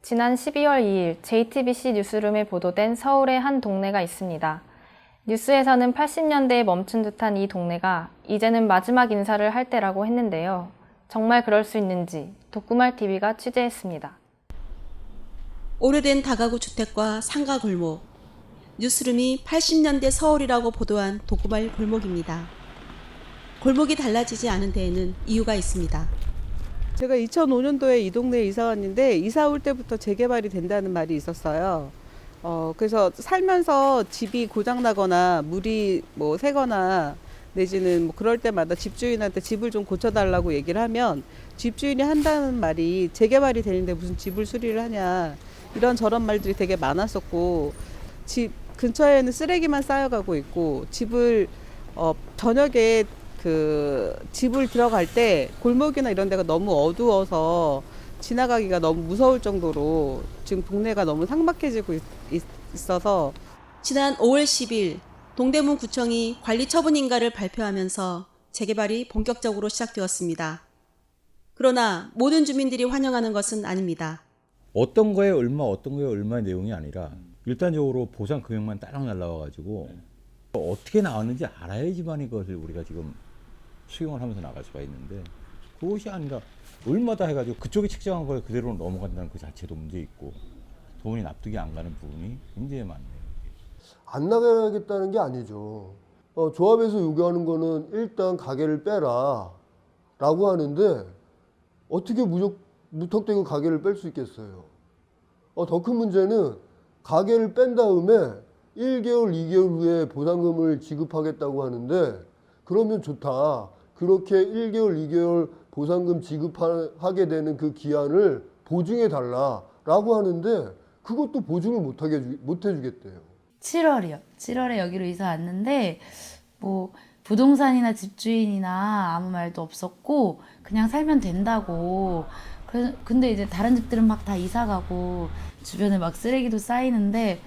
지난 12월 2일 JTBC 뉴스룸에 보도된 서울의 한 동네가 있습니다. 뉴스에서는 80년대에 멈춘 듯한 이 동네가 이제는 마지막 인사를 할 때라고 했는데요. 정말 그럴 수 있는지 독구말 TV가 취재했습니다. 오래된 다가구 주택과 상가 골목. 뉴스룸이 80년대 서울이라고 보도한 도구말 골목입니다. 골목이 달라지지 않은 데에는 이유가 있습니다. 제가 2005년도에 이 동네에 이사 왔는데 이사 올 때부터 재개발이 된다는 말이 있었어요. 어, 그래서 살면서 집이 고장 나거나 물이 뭐 새거나 내지는 뭐 그럴 때마다 집주인한테 집을 좀 고쳐달라고 얘기를 하면 집주인이 한다는 말이 재개발이 되는데 무슨 집을 수리를 하냐 이런 저런 말들이 되게 많았었고 집 근처에는 쓰레기만 쌓여가고 있고 집을 어, 저녁에 그 집을 들어갈 때 골목이나 이런 데가 너무 어두워서 지나가기가 너무 무서울 정도로 지금 동네가 너무 삭막해지고 있, 있- 있어서 지난 5월 10일 동대문 구청이 관리 처분 인가를 발표하면서 재개발이 본격적으로 시작되었습니다. 그러나 모든 주민들이 환영하는 것은 아닙니다. 어떤 거에 얼마 어떤 거에 얼마의 내용이 아니라 일단적으로 보상 금액만 따랑 날라와 가지고 어떻게 나왔는지 알아야지만 이것을 우리가 지금 수용을 하면서 나갈 수가 있는데 그것이 아니라 얼마다 해가지고 그쪽이 책정한 걸 그대로 넘어간다는 그 자체도 문제 있고 돈이 납득이 안 가는 부분이 굉장히 많네요. 안 나가겠다는 게 아니죠. 어, 조합에서 요구하는 거는 일단 가게를 빼라 라고 하는데 어떻게 무적, 무턱대고 가게를 뺄 수 있겠어요. 어, 더 큰 문제는 가게를 뺀 다음에 1개월, 2개월 후에 보상금을 지급하겠다고 하는데 그러면 좋다. 그렇게 1개월, 2개월 보상금 지급하게 되는 그 기한을 보증해 달라라고 하는데 그것도 보증을 못하게 못 해주겠대요. 7월이요. 7월에 여기로 이사 왔는데 뭐 부동산이나 집주인이나 아무 말도 없었고 그냥 살면 된다고. 그래서 근데 이제 다른 집들은 막 다 이사 가고 주변에 막 쓰레기도 쌓이는데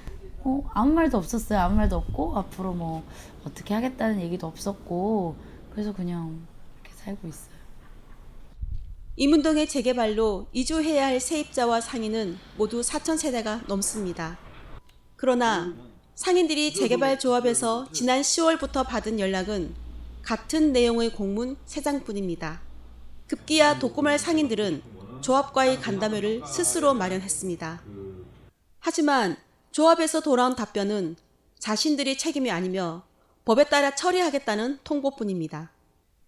어, 아무 말도 없었어요. 아무 말도 없고 앞으로 뭐 어떻게 하겠다는 얘기도 없었고 그래서 그냥 이렇게 살고 있어요. 이문동의 재개발로 이주해야 할 세입자와 상인은 모두 4천 세대가 넘습니다. 그러나 상인들이 재개발 조합에서 지난 10월부터 받은 연락은 같은 내용의 공문 3장뿐입니다. 급기야 독고말 상인들은 조합과의 간담회를 스스로 마련했습니다. 하지만 조합에서 돌아온 답변은 자신들의 책임이 아니며 법에 따라 처리하겠다는 통보뿐입니다.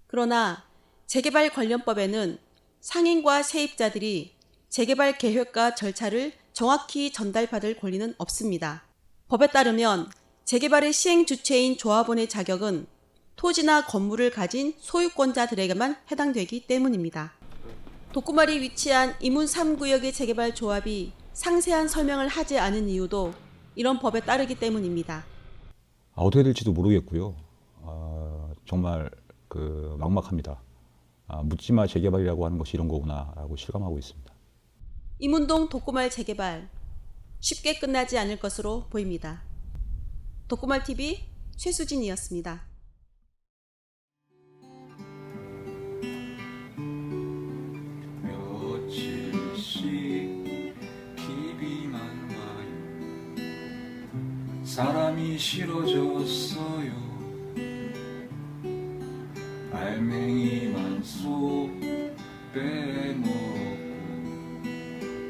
그러나 재개발 관련법에는 상인과 세입자들이 재개발 계획과 절차를 정확히 전달받을 권리는 없습니다. 법에 따르면 재개발의 시행 주체인 조합원의 자격은 토지나 건물을 가진 소유권자들에게만 해당되기 때문입니다. 독구말이 위치한 이문 3구역의 재개발 조합이 상세한 설명을 하지 않은 이유도 이런 법에 따르기 때문입니다. 아, 어떻게 될지도 모르겠고요. 아, 정말 그 막막합니다. 아, 묻지마 재개발이라고 하는 것이 이런 거구나라고 실감하고 있습니다. 이문동 독구말 재개발 쉽게 끝나지 않을 것으로 보입니다. 독구말 TV 최수진이었습니다. 사람이 싫어졌어요. 알맹이만 쏙 빼먹고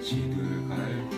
지들 갈